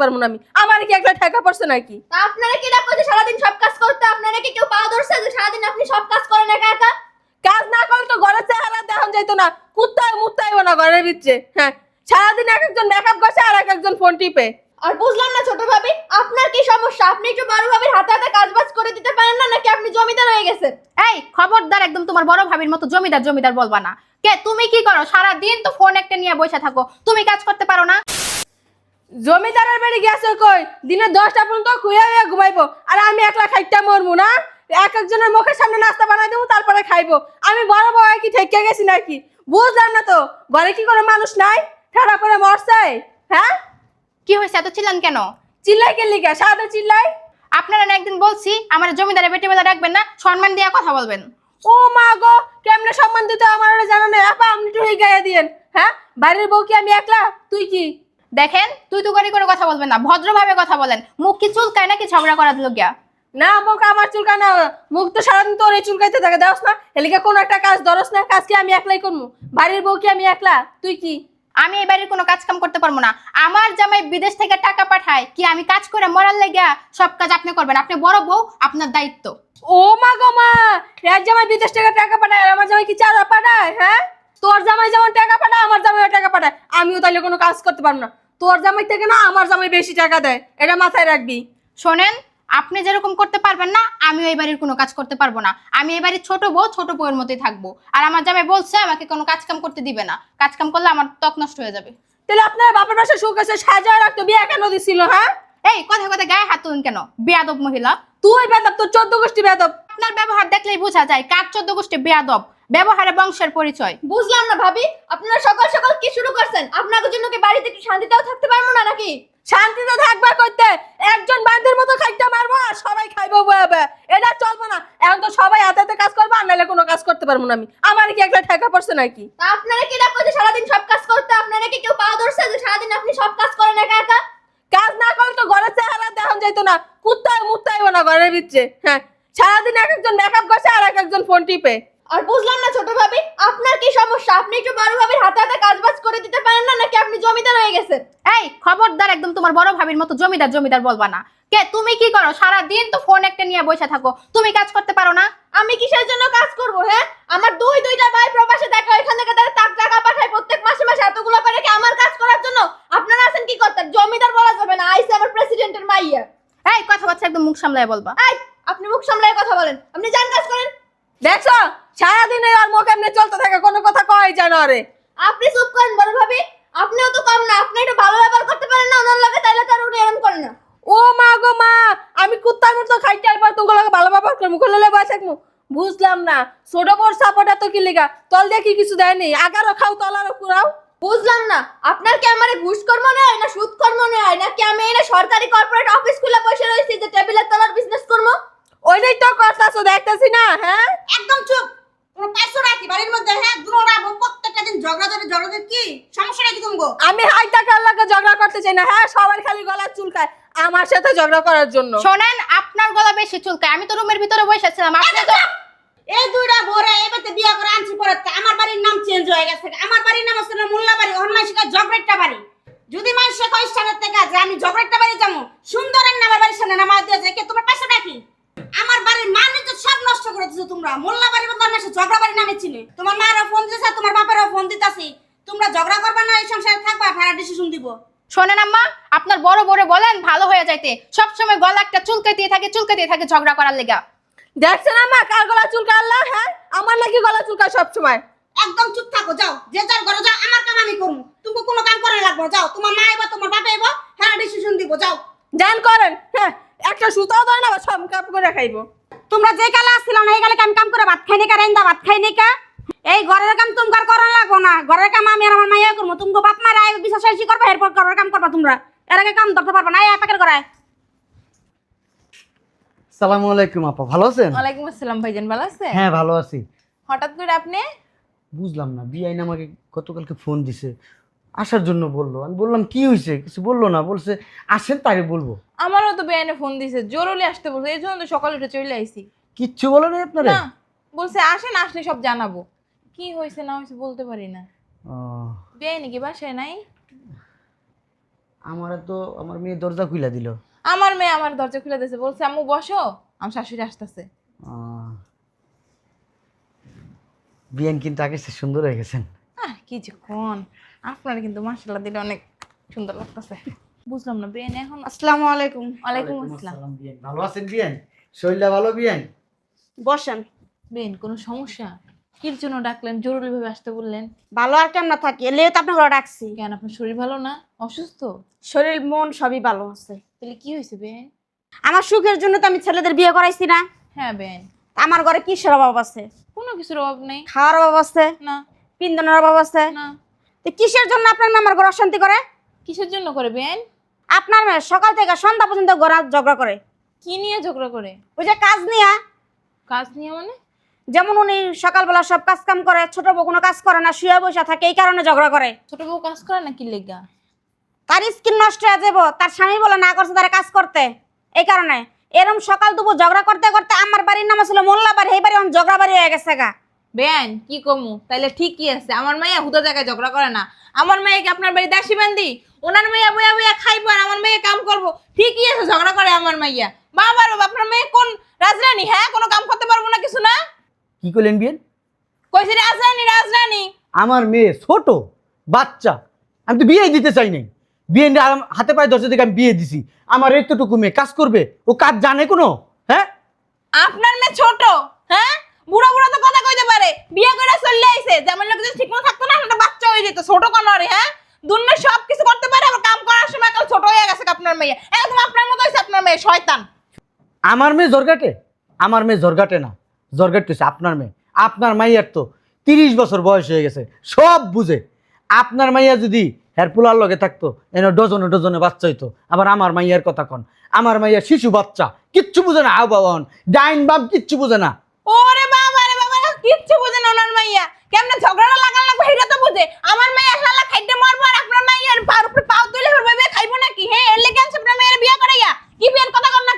পারব না আমি। আমার কি একলা ঠেকা পড়ছে নাকি? তা আপনারা কি ডাকো যে সারাদিন সব কাজ করতে? আপনারা কি কেউ পা ধরছে যে সারাদিন আপনি সব কাজ করেন একা একা? কাজ না করলে তো ঘরের চেহারা দেখান যাইতো না। কুত্তায় মুত্তাইব না ঘরের ভিতরে। হ্যাঁ সারাদিন এক একজন মেকআপ করছে আর এক একজন ফোন টিপে। আর বুঝলাম না ছোট ভাবি আপনার কি সমস্যা? আপনি একটু বড় ভাবির হাতে হাতে কাজ বাজ করে দিতে পারেন না নাকি আপনি জমিদার হয়ে গেছেন? এই খবরদার একদম তোমার বড় ভাবির মতো জমিদার জমিদার বলবা না। কে তুমি কি করো? সারা দিন তো ফোন একটা নিয়ে বসে থাকো। তুমি কাজ করতে পারো না। জমিদারের বাড়ি গেছে কই? দিনে দশটা পর্যন্ত খুঁয়ে হয়ে ঘুমাইবো। আর আমি একলা খাইটা মরবো না? এক একজনের মুখের সামনে নাস্তা বানাই দেবো তারপরে খাইবো। আমি বড় বড় কি ঠেকে গেছি নাকি? বুঝলাম না তো। ঘরে কি করে মানুষ নাই? ঠাড়া করে মরছে? হ্যাঁ? কি হয়েছে? এত চিল্লান কেন? চিল্লাই কে লিগা? সাদা চিল্লাই? আপনারা না একদিন বলছি আমার জমিদারের বেটে বেলা রাখবেন না সম্মান দিয়ে কথা বলবেন। ও মা গো কেমনে সম্মান দিতে আমার জানা নেই। আপা আপনি একটু গায়ে দিয়েন। হ্যাঁ? বাড়ির বউ কি আমি একলা? তুই কি? দেখেন তুই তো করে করে কথা বলবেন না ভদ্রভাবে কথা বলেন। মুখ কি চুলকায় নাকি ঝগড়া করার লোকিয়া না মুখ আমার চুলকায় না মুখ তো সারাদিন তোর এই চুলকাইতে থাকে দেওস না? এলিকে কোনো একটা কাজ ধরস না কাজ কি আমি একলাই করব? বাড়ির বউ কি আমি একলা? তুই কি? আমি এই বাড়ির কোনো কাজ কাম করতে পারব না। আমার জামাই বিদেশ থেকে টাকা পাঠায় কি আমি কাজ করে মরার লেগে সব কাজ আপনি করবেন? আপনি বড় বউ আপনার দায়িত্ব। ও মা গো মা এক জামাই বিদেশ থেকে টাকা পাঠায় আর আমার জামাই কি চারা পাঠায় হ্যাঁ? তোর জামাই যেমন টাকা পাঠায় আমার জামাই টাকা পাঠায় আমিও তাহলে কোনো কাজ করতে পারব না। তোর জামাই থেকে না আমার জামাই বেশি টাকা দেয় এটা মাথায় রাখবি। শোনেন আপনি যেরকম করতে পারবেন না আমি এই বাড়ির কোনো কাজ করতে পারব না। আমি এই বাড়ির ছোট বউ ছোট বউয়ের মতোই থাকব। আর আমার জামাই বলছে আমাকে কোনো কাজ কাম করতে দিবে না। কাজ কাম করলে আমার ত্বক নষ্ট হয়ে যাবে। তাহলে আপনার বাপের বাসা সুখ আছে সাজায় রাখতো বিয়ে কেন দিছিল হ্যাঁ? এই কথা কথা গায়ে হাত তুলেন কেন? বেয়াদব মহিলা। তুই বেদব তোর চোদ্দ গোষ্ঠী বেদব আপনার ব্যবহার দেখলেই বোঝা যায় কার চোদ্দ গোষ্ঠী বেয়াদব। ব্যবহারে বংশের পরিচয়। বুঝলাম না ভাবি আপনারা সকাল সকাল কি শুরু করছেন? আপনাদের জন্য কি বাড়িতে কি শান্তিতেও থাকতে পারব না নাকি? শান্তিতে থাকবা করতে একজন বান্ধের মতো খাইতে মারবো আর সবাই খাইবো বয়াবে এটা চলবো না এখন তো সবাই হাতে হাতে কাজ করব আর নাহলে কোনো কাজ করতে পারব না আমি। আমার কি একটা ঠেকা পড়ছে নাকি? তা আপনারা কি ডাকো যে সারাদিন সব কাজ করতে আপনারা কি কেউ পা ধরছে যে সারাদিন আপনি সব কাজ করেন একা একা? কাজ না করলে তো ঘরের চেহারা দেখান যাইতো না কুত্তায় মুত্তাইব না ঘরের ভিতরে। হ্যাঁ সারাদিন এক একজন মেকআপ করছে আর এক একজন ফোন টিপে। আর বুঝলাম না ছোট ভাবি আপনার কি সমস্যা? আপনি একটু বড় ভাবির হাতে হাতে কাজ বাজ করে দিতে পারেন না নাকি আপনি জমিদার হয়ে গেছেন? এই খবরদার একদম তোমার বড় ভাবির মতো জমিদার জমিদার বলবা না। কে তুমি কি করো? সারা দিন তো ফোন একটা নিয়ে বসে থাকো। তুমি কাজ করতে পারো না? আমি কিসের জন্য কাজ করব হ্যাঁ? আমার দুই দুইটা ভাই প্রবাসে দেখা ওইখান থেকে তারা টাক টাকা পাঠায় প্রত্যেক মাসে মাসে এতগুলো করে কি আমার কাজ করার জন্য? আপনারা আছেন কি করতে? জমিদার বলা যাবে না আইসে আমার প্রেসিডেন্টের মাইয়া। এই কথা বাচ্চা একদম মুখ সামলায় বলবা। এই আপনি মুখ সামলায় কথা বলেন। আপনি যান কাজ করেন। দেখছ? সারাদিন আর মুখ এমনি চলতে থাকে কোনো কথা কয় যায় না রে আপনি চুপ করেন বড় ভাবি আপনিও তো কম না আপনি একটু ভালো ব্যবহার করতে পারেন না ওনার লগে তাইলে তার উনি এরকম করেন না। ও মা গো মা আমি কুত্তার মতো খাইতে আইবার তোমাকে ভালো ব্যবহার করব খুলে বাস থাকব। বুঝলাম না ছোট বড় সাপোর্ট এত কি লিগা? তল দিয়ে কি কিছু দেয়নি আগারও খাও তলারও কুড়াও। বুঝলাম না আপনার কি আমারে ঘুষ কর্ম নেয় না সুদ কর্ম নেয় নাকি আমি এনে সরকারি কর্পোরেট অফিস খুলে বসে রয়েছি যে টেবিলের তলার বিজনেস করব? ওইটাই তো করতেছো দেখতেছি না হ্যাঁ? একদম চুপ। তোমার রাখি বাড়ির মধ্যে হ্যাঁ রাখব প্রত্যেকটা দিন ঝগড়া ধরে ঝগড়া ধরে কি? সমস্যাটা কি তুমি আমি হাই টাকার লাগে ঝগড়া করতে চাই না হ্যাঁ সবার খালি গলা চুলকায় আমার সাথে ঝগড়া করার জন্য। শোনেন আপনার গলা বেশি চুলকায়। আমি তো রুমের ভিতরে বসেছিলাম আপনি তো এই দুইটা ভোরে এবারে বিয়া করে আনছি পরে আমার বাড়ির নাম চেঞ্জ হয়ে গেছে। আমার বাড়ির নাম আছে মোল্লা বাড়ি অন্য শিখা জগরেটটা বাড়ি। যদি মানুষ কয় স্থানের থেকে যে আমি জগরেটটা বাড়ি যাব সুন্দরের নামের বাড়ির সামনে নামা দিয়ে যায় কে তোমার পাশে ডাকি আমার বাড়ির মান তো সব নষ্ট করে দিছো তোমরা মোল্লা আমি ঝগড়া বাড়ি নামে চিনি। তোমার ফোন দিতেছে তোমার বাপেরও ফোন দিতেছি। তোমরা ঝগড়া করবা না এই সংসারে থাকবা ভাড়া ডিসিশন দিব। শোনেন আম্মা আপনার বড় বড় বলেন ভালো হয়ে যাইতে। সবসময় গলা একটা চুলকাইতে থাকে চুলকাইতে থাকে ঝগড়া করার লেগা। দেখছেন আমার কার গলা চুলকা আল্লাহ হ্যাঁ? আমার নাকি গলা চুলকায় সবসময়। একদম চুপ থাকো যাও। যে যার ঘরে যাও আমার কাম আমি করব তুমি কোনো কাম করে লাগবো যাও। তোমার মা এবার তোমার বাবা এবার হ্যাঁ ডিসিশন দিব যাও। জান করেন হ্যাঁ একটা সুতাও দেয় না সব কাপ করে খাইবো। তোমরা যে কালে আসছিল না এই কালে কাম কাম করে ভাত খাই নি কা রাইন্দা ভাত খাই নি কা? এই ঘরের কাম তোমার করা লাগবো না। ঘরের কাম আমি আর আমার মাইয়া করব। তুমি বাপ মারা আয় বিশ্বাস শেষই করবে এরপর ঘরের কাম করবা তোমরা। এর আগে কাম ধরতে পারবে না এই প্যাকেট করায় সালামু আলাইকুম আপা ভালো আছেন? ওয়ালাইকুম আসসালাম ভাইজান ভালো আছে হ্যাঁ ভালো আছি। হঠাৎ করে আপনি? বুঝলাম না বিআইন আমাকে গতকালকে ফোন দিছে। আসার জন্য বলল। আমি বললাম কি হয়েছে কিছু বলল না? বলছে আসেন তাই বলব। আমারও তো বেআইনে ফোন দিছে জরুরি আসতে বলছে। এই জন্য তো সকালে উঠে চলে আইছি। কিচ্ছু বলে না আপনারা? না বলছে আসেন আসলে সব জানাব। কি হয়েছে না হয়েছে বলতে পারি না। ও, বেআই নাকি বাসায় নাই? আমার তো আমার মেয়ে দরজা খুলে দিল। আমার মেয়ে আমার দরজা খুলে দিয়েছে বলছে আম্মু বসো আমার শাশুড়ি আসতেছে। বিয়ান কিন্তু আগে সুন্দর হয়ে গেছেন। আহ কি যে কোন। আপনারা কিন্তু মার্শাল্লাহ দিলে অনেক সুন্দর লাগতেছে। বুঝলাম না বেন এখন? আসসালামু আলাইকুম। ওয়ালাইকুম আসসালাম। আসসালাম বিয়ান। ভালো আছেন বিয়ান? শরীরটা ভালো বিয়ান? বসেন। বেন কোনো সমস্যা? কির জন্য ডাকলেন? জরুরি ভাবে আসতে বললেন। ভালো আর কেমন থাকি? এলে তো আপনার ঘরে ডাকছি। কেন আপনার শরীর ভালো না? অসুস্থ? শরীর মন সবই ভালো আছে। তাহলে কি হয়েছে বেন আমার সুখের জন্য তো আমি ছেলেদের বিয়ে করাইছি না। হ্যাঁ বেন আমার ঘরে কিসের অভাব আছে? কোনো কিছুর অভাব নেই। খাওয়ার অভাব আছে? না। পিন্দনের অভাব আছে? না। তো কিসের জন্য আপনার মেয়ে আমার ঘরে অশান্তি করে? কিসের জন্য করে বেন? আপনার মেয়ে সকাল থেকে সন্ধ্যা পর্যন্ত ঘরে ঝগড়া করে। কি নিয়ে ঝগড়া করে? ওই যে কাজ নিয়ে। কাজ নিয়ে মানে? যেমন উনি সকালবেলা সব কাজ কাম করে ছোট বউ কোনো কাজ করে না শুয়ে বসে থাকে এই কারণে ঝগড়া করে। ছোট বউ কাজ করে না কি লেগা? তার স্কিন নষ্ট হয়ে যাব তার স্বামী বলে না করছে তারা কাজ করতে। এই কারণে। এরম সকাল দুপুর ঝগড়া করতে করতে আমার বাড়ির নাম ছিল মোল্লা বাড়ি এই বাড়ি ঝগড়া বাড়ি হয়ে গেছে গা। বেন কি কমু? তাইলে ঠিকই আছে। আমার মাইয়া হুদা জায়গায় ঝগড়া করে না। আমার মেয়ে কি আপনার বাড়ি দাসী বান্দি? ওনার মেয়ে বইয়া বইয়া খাইবো আর আমার মেয়ে কাম করব। ঠিকই আছে ঝগড়া করে আমার মাইয়া। বাবার বাবা আপনার মেয়ে কোন রাজরানী? হ্যাঁ কোনো কাম করতে পারব না কিছু না? কি করলেন বিয়ান কইছে রাজরানী রাজরানী। আমার মেয়ে ছোট বাচ্চা। আমি তো বিয়ে দিতে চাই নাই। বিয়ে হাতে পায়ে ধরছে দেখে আমি বিয়ে দিছি। আমার এতটুকু মেয়ে কাজ করবে। ও কাজ জানে কোনো? হ্যাঁ? আপনার মেয়ে ছোট হ্যাঁ? বুড়ো বুড়ো তো কথা কইতে পারে। বিয়ে করে চলে আইছে। যেমন লোক যদি ঠিক মতো থাকতো না একটা বাচ্চা হয়ে যেত ছোট হ্যাঁ? দুনিয়া সব কিছু করতে পারে আবার কাম করার সময় কাল ছোট হয়ে গেছে আপনার মেয়ে। একদম আপনার মতো আপনার মেয়ে শয়তান। আমার মেয়ে জর্গাটে আমার মেয়ে জর্গাটে না। জর্গাট আপনার মেয়ে। আপনার মাইয়ার তো তিরিশ বছর বয়স হয়ে গেছে সব বুঝে। আপনার মাইয়া যদি হেরপুলার লগে থাকতো এন ডজনে ডজনে বাচ্চা হইতো। আবার আমার মাইয়ার কথা কন। আমার মাইয়া শিশু বাচ্চা কিচ্ছু বুঝে না আবাহন ডাইন বাম কিচ্ছু বুঝে না। ওরে কিচ্ছু বুঝে না ওনার মাইয়া। কেমনে ঝগড়াটা লাগাল লাগবে তো বুঝে। আমার মাইয়া শালা খাইতে মারবো আর আপনার মাইয়া পার উপরে পাও তুলে ফেলবে বিয়ে খাইবো নাকি? হ্যাঁ আপনার মেয়ের বিয়ে করাইয়া। কি বিয়ের কথা কর না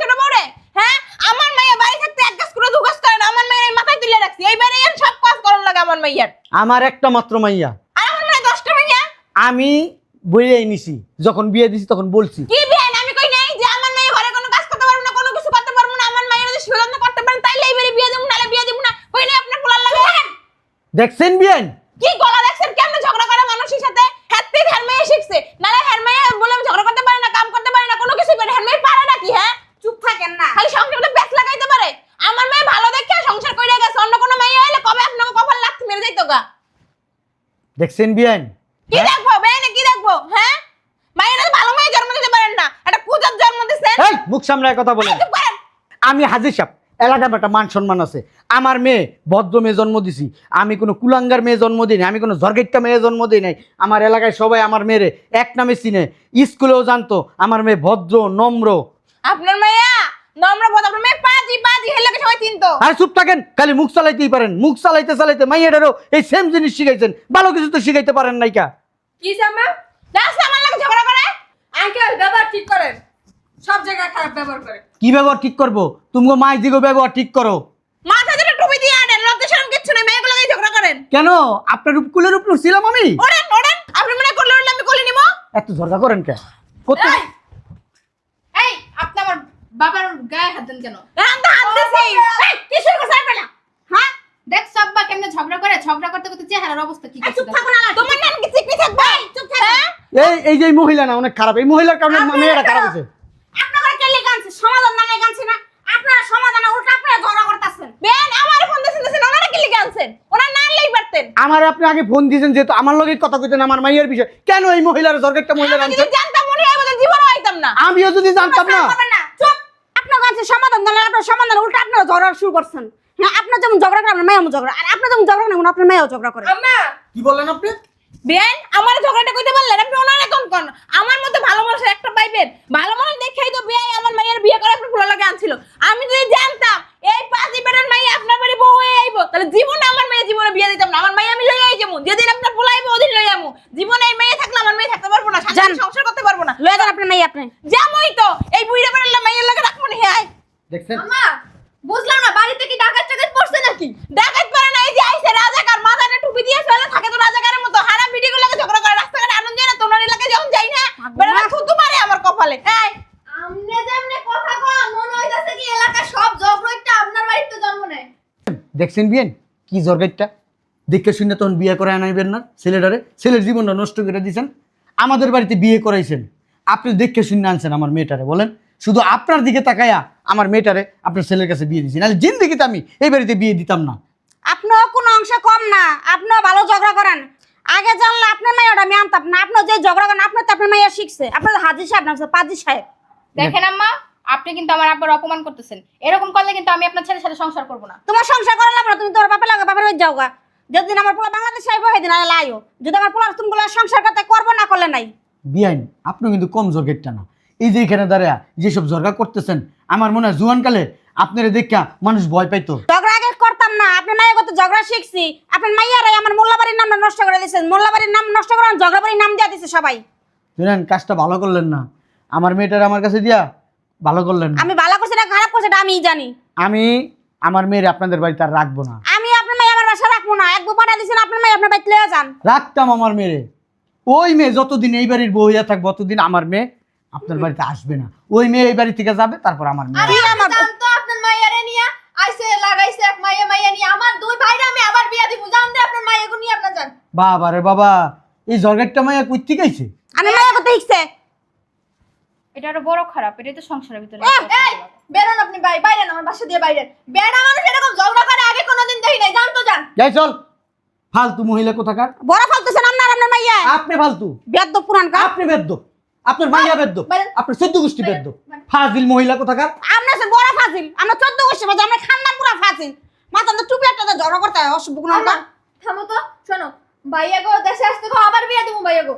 ছোট বউরে। হ্যাঁ আমার মাইয়া বাড়ি থাকতে এক গাছ করে দু গাছ করে না আমার মেয়ের মাথায় তুলে রাখছি। এইবারে এর সব কাজ করার লাগে আমার মাইয়ার। আমার একটা মাত্র মাইয়া। আর আমার দশটা মাইয়া? আমি বইয়েই নিছি যখন বিয়ে দিছি তখন বলছি। কি বিয়ে আমি কই নাই যে আমার মেয়ে ঘরে কোনো কাজ করতে পারব না কোনো কিছু করতে পারব না আমার মায়ের যদি সুযত্ন করতে পারেন তাইলে এইবারে বিয়ে দেবো নালে বিয়ে দেবো না কই নাই আপনার পোলার লাগে দেখছেন বিয়েন? কি গলা দেখছেন? কেমনে ঝগড়া করে মানুষের সাথে? হ্যাতে হ্যার মেয়ে শিখছে। নালে হ্যার মেয়ে বলে ঝগড়া করতে পারে না কাম করতে পারে না কোনো কিছু করে হ্যার পারে না কি হ্যাঁ? চুপ থাকেন না। খালি সংসারে ব্যাস লাগাইতে পারে। আমার মেয়ে ভালো দেখে সংসার করে গেছে অন্য কোনো মেয়ে হলে কবে আপনাকে কপাল লাগতে মেরে যাইতো গা? দেখছেন বিয়েন? কি দেখব বেনে কি দেখব হ্যাঁ? মায়েরা ভালো মেয়ে জন্ম দিতে পারেন না একটা পূজার জন্ম দিচ্ছেন এই মুখ সামলায় কথা বলেন। আমি হাজির সাহেব এলাকার একটা মান সম্মান আছে। আমার মেয়ে ভদ্র মেয়ে জন্ম দিছি। আমি কোনো কুলাঙ্গার মেয়ে জন্ম দিই আমি কোনো জর্গেট্টা মেয়ে জন্ম দিই নাই। আমার এলাকায় সবাই আমার মেয়েরে এক নামে চিনে। স্কুলেও জানতো আমার মেয়ে ভদ্র নম্র। আপনার মাইয়া নম্র আপনার মেয়ে পাজি পাজি হেলে সবাই চিনতো। আর চুপ থাকেন খালি মুখ চালাইতেই পারেন। মুখ চালাইতে চালাইতে মাইয়াটারও এই সেম জিনিস শিখাইছেন। ভালো কিছু তো শিখাইতে পারেন নাই কা। কি জামা রাস্তা আমার লাগে ঝগড়া করে। আঙ্কেল ব্যবহার ঠিক করেন। সব জায়গায় খারাপ ব্যবহার করে। কি ব্যবহার ঠিক করব? তুমি মাই দিগো ব্যবহার ঠিক করো। মাথা ধরে টুপি দিয়ে আনেন লজ্জা শরম কিচ্ছু নেই মেয়েগুলো দিয়ে ঝগড়া করেন। কেন? আপনার উপর ছিলাম আমি। ওড়েন ওড়েন আপনি মনে করলে আমি কলি নিবো? এত ঝরগা করেন কে কত এই, আপনি আমার বাবার গায়ে হাত দেন কেন? হাত দিছি এই, কি শুরু করছ আপনারা? হ্যাঁ দেখ সব বা কেমনে ঝগড়া করে ঝগড়া করতে করতে চেহারার অবস্থা কি করছে চুপ দেখ। থাকো না তোমার নাম কি? চিকনি থাকবে? চুপ থাকো এই এই যে মহিলা না অনেক খারাপ। এই মহিলার কারণে মেয়েরা খারাপ হয়েছে। আপনারা কে লেগানছে সমাধান না লেগানছে না? আপনারা সমাধান উল্টা আপনারা ঝগড়া করতেছেন। বেন আমার ফোন দিছেন ওনারা কি লিখে আনছেন? ওনার নাম লেই পারতেন। আমার আপনি আগে ফোন দিয়েছেন যেহেতু আমার লগে কথা কইতেন আমার মাইয়ের বিষয়। কেন এই মহিলার জর্গেটটা মহিলার আমি আনছেন? যদি জানতাম মনে হয় আমাদের জীবনও আইতাম না। আমিও যদি জানতাম না। চুপ। আপনার কাছে সমাধান না আপনার সমাধান উল্টা আপনারা ঝগড়া শুরু করছেন। হ্যাঁ আপনার যেমন ঝগড়া করে আপনার মেয়েও ঝগড়া আর আপনার যেমন ঝগড়া না আপনার মেয়েও ঝগড়া করে। আম্মা! কি বললেন আপনি? বেন আমার ঝগড়াটা কইতে পারলেন? আপনি ওনারা কোন কোন? আমার মতো ভালো মানুষ একটা পাইবেন ভালো মানুষ দেখেই তো বিয়ে আমার মাইয়ের বিয়ে করে আপনার ফুলা লাগে আনছিল। আমি যদি জানতাম এই পাঁচই বেটার মাই আপনার বাড়ি বউ হয়ে আইবো তাহলে জীবনে আমার মেয়ে জীবনে বিয়ে দিতাম না। আমার মাই আমি লই আই যাব যেদিন আপনার ফুলা আইবো ওদিন লই আমু জীবনে এই মেয়ে থাকলে আমার মেয়ে থাকতে পারব না। সংসার করতে পারব না। লয়ে যান আপনার মেয়ে আপনি। যেমনই তো। এই বুইড়া বেড়ালে মাইয়ের লাগে রাখব না হ্যাঁ দেখছেন? মা বুঝলাম না বাড়িতে কি ডাকাত টাকাত পড়ছে নাকি? ডাকাত পারে না এই যে আইছে রাজাকার মাথাটা টুপি দিয়ে চলে থাকে তো রাজাকারের মতো হারাম ভিডিও লাগে ঝগড়া করে রাস্তাঘাটে আনন্দ যায় না তোমার এলাকায় যখন যাই না বেড়া দেখছেন বিয়েন? কি জরগাইটটা দেখে শুনে তখন বিয়ে করে আনাইবেন না ছেলেটারে। ছেলের জীবনটা নষ্ট করে দিয়েছেন আমাদের বাড়িতে বিয়ে করাইছেন। আপনি দেখে শুনে আনছেন আমার মেয়েটারে বলেন। শুধু আপনার দিকে তাকায়া আমার মেয়েটারে আপনার ছেলের কাছে বিয়ে দিয়েছি নাহলে জিন্দিগিতে আমি এই বাড়িতে বিয়ে দিতাম না। আপনিও কোনো অংশে কম না। আপনিও ভালো ঝগড়া করেন। আগে জানলে আপনার মেয়েটা আমি আনতাম না। আপনি যে ঝগড়া করেন আপনার তো আপনার মেয়ে শিখছে। আপনার হাজি সাহেব না পাজি সাহেব। দেখেন আম্মা আপনি কিন্তু আমার আব্বার অপমান করতেছেন। এরকম করলে কিন্তু আমি আপনার ছেলের সাথে সংসার করব না। তোমার সংসার করা লাগবে না তুমি তোমার বাপের লাগে বাপের বাড়ি যাও গা। যেদিন আমার পোলা বাংলাদেশ আইব সেদিন আলে লাইও। যদি আমার পোলা তুমি বলে সংসার করতে করব না করলে নাই। বিয়াইন আপনি কিন্তু কম জর্গেটটা না। এই যে এখানে দাঁড়ায় যেসব জর্গা করতেছেন আমার মনে হয় জুয়ানকালে আপনারা দেখা মানুষ ভয় পাইতো। ঝগড়া আগে করতাম না আপনার মায়ের কত ঝগড়া শিখছি। আপনার মাইয়ারাই আমার মোল্লাবাড়ির নাম নষ্ট করে দিয়েছেন মোল্লাবাড়ির নাম নষ্ট করে ঝগড়া বাড়ির নাম দিয়ে দিছে সবাই। জানেন কাজটা ভালো করলেন না। আমার মেয়েটার আমার কাছে দিয়া ভালো করলেন না। আমি ভালো করছি না খারাপ করছি এটা আমিই জানি। আমি আমার মেয়ের আপনাদের বাড়িতে আর রাখব না। আমি আপনার মেয়ে আমার বাসা রাখব না। এক পাঠা দিয়েছেন আপনার মেয়ে আপনার বাড়িতে লয়ে যান। রাখতাম আমার মেয়ে। ওই মেয়ে যতদিন এই বাড়ির বউ হইয়া থাকবে ততদিন আমার মেয়ে আপনার বাড়িতে আসবে না। ওই মেয়ে এই বাড়ি থেকে যাবে তারপর আমার মেয়ে আরে আমার জানতো আপনার মাইয়ারে নিয়ে আইসে লাগাইছে এক মাইয়া মাইয়া নিয়ে। আমার দুই ভাইরা আমি আবার বিয়া দিব। জান দে আপনার মাইয়াকে নিয়ে আপনার যান বাবা রে বাবা এই জর্গেটটা মাইয়া কই ঠিক আছে আমি মায়ের কথা শিখছে। এটা আরও বড় খারাপ এটাই তো সংসারের ভিতরে বেরোন আপনি ভাই বাইরে আমার বাসা দিয়ে বাইরে বেড়া মানুষ এরকম ঝগড়া করে আগে কোনোদিন দেখি নাই জান তো জান যাই চল। ফালতু মহিলা কোথাকার? বড় ফালতেছেন আপনার আপনার মাইয়া। আপনি ফালতু। বেদ্য পুরান কা আপনি বেদ্য আপনার মাইয়া বেদ্য। আপনার চোদ্দ গোষ্ঠী বেদ্য ফাজিল মহিলা কোথাকার? আমরা সে বড় ফাজিল আমরা চোদ্দ বছর বাজে আমরা খান্দান পুরা ফাজিল। মাথা তো টুপি একটা ঝগড়া করতে হয় অসুখ আম্মা, থামো তো শোনো। ভাইয়া গো দেশে আসতে গো আবার বিয়া দিব ভাইয়া গো।